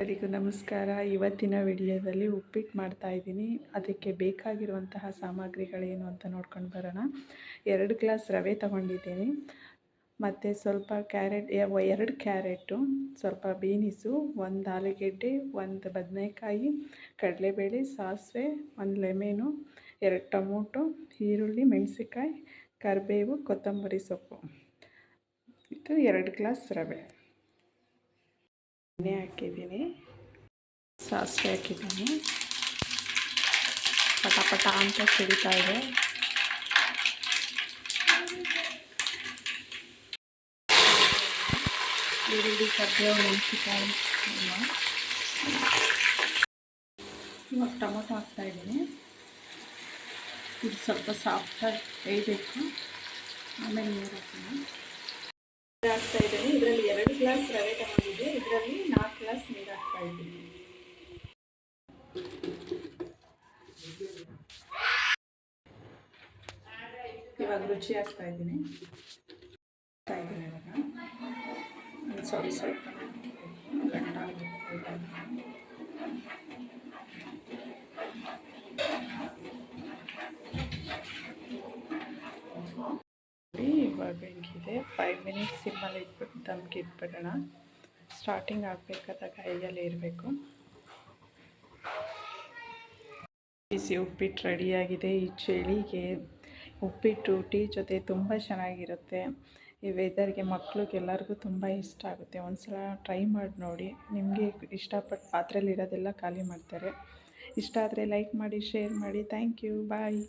ಎಲ್ಲರಿಗೂ ನಮಸ್ಕಾರ. ಇವತ್ತಿನ ವಿಡಿಯೋದಲ್ಲಿ ಉಪ್ಪಿಟ್ಟು ಮಾಡ್ತಾ ಇದ್ದೀನಿ. ಅದಕ್ಕೆ ಬೇಕಾಗಿರುವಂತಹ ಸಾಮಗ್ರಿಗಳೇನು ಅಂತ ನೋಡ್ಕೊಂಡು ಬರೋಣ. ಎರಡು ಗ್ಲಾಸ್ ರವೆ ತಗೊಂಡಿದ್ದೀನಿ. ಮತ್ತು ಸ್ವಲ್ಪ ಕ್ಯಾರೆಟ್ ಎರಡು ಕ್ಯಾರೆಟು, ಸ್ವಲ್ಪ ಬೀನಿಸು, ಒಂದು ಆಲೂಗೆಡ್ಡೆ, ಒಂದು ಬದನೆಕಾಯಿ, ಕಡಲೆಬೇಳೆ, ಸಾಸಿವೆ, ಒಂದು ಲೆಮೆನು, ಎರಡು ಟೊಮೊಟೊ, ಈರುಳ್ಳಿ, ಮೆಣಸಿನ್ಕಾಯಿ, ಕರಿಬೇವು, ಕೊತ್ತಂಬರಿ ಸೊಪ್ಪು. ಇದು ಎರಡು ಗ್ಲಾಸ್ ರವೆ. ಎಣ್ಣೆ ಹಾಕಿದ್ದೀನಿ ಸಾಸಿವೆ ಹಾಕಿದ್ದೀನಿ ಪಟ ಪಟ ಅಂತ ಸಿಡಿತಾ ಇದೆ ಈರುಳ್ಳಿ ಕರಿಬೇವು ಮೆಣಸಿನ್ಕಾಯಿ ಇವಾಗ ಟೊಮೊಟೊ ಹಾಕ್ತಾಯಿದ್ದೀನಿ ಇದು ಸ್ವಲ್ಪ ಸಾಫ್ಟಾಗಿ ಬೇಯಬೇಕು ಆಮೇಲೆ ನೀರು ಹಾಕ್ತೀನಿ ಹಾಕ್ತಾ ಇದ್ದೀನಿ ಇದರಲ್ಲಿ ಎರಡು ಗ್ಲಾಸ್ ರವೆ ತಗೊಂಡಿದ್ದೆ ಇದರಲ್ಲಿ ನಾಲ್ಕು ಗ್ಲಾಸ್ ನೀರು ಹಾಕ್ತಾ ಇದ್ದೀನಿ. ಇವಾಗ ರುಚಿ ಹಾಕ್ತಾ ಇದ್ದೀನಿ. ಹಾಕ್ತಾ ಇದ್ದೀನಿ ಇವಾಗ. ಸ್ವಲ್ಪ ಸ್ವಲ್ಪ. ಇವಾಗ ಹೆಂಗಿದೆ. ಫೈವ್ ಮಿನಿಟ್ಸ್ ಸಿಮ್ಮಲ್ಲಿ ಇಟ್ಬಿಟ್ಟು ದಮ್ಗೆ ಇಟ್ಬಿಡೋಣ. ಸ್ಟಾರ್ಟಿಂಗ್ ಆಗಬೇಕಾದಾಗ ಕೈಯಲ್ಲಿ ಇರಬೇಕು. ಬಿಸಿ ಉಪ್ಪಿಟ್ಟು ರೆಡಿಯಾಗಿದೆ ಈ ಚಳಿಗೆ ಉಪ್ಪಿಟ್ಟು, ಟೀ ಜೊತೆ ತುಂಬ ಚೆನ್ನಾಗಿರುತ್ತೆ. ಈ ವೆದರ್ಗೆ ಮಕ್ಳಿಗೆಲ್ಲರಿಗೂ ತುಂಬ ಇಷ್ಟ ಆಗುತ್ತೆ. ಒಂದು ಸಲ ಟ್ರೈ ಮಾಡಿ ನೋಡಿ. ನಿಮಗೆ ಇಷ್ಟಪಟ್ಟು ಪಾತ್ರೆಯಲ್ಲಿ ಇರೋದೆಲ್ಲ ಖಾಲಿ ಮಾಡ್ತಾರೆ. ಇಷ್ಟ ಆದರೆ ಲೈಕ್ ಮಾಡಿ ಶೇರ್ ಮಾಡಿ. Thank you bye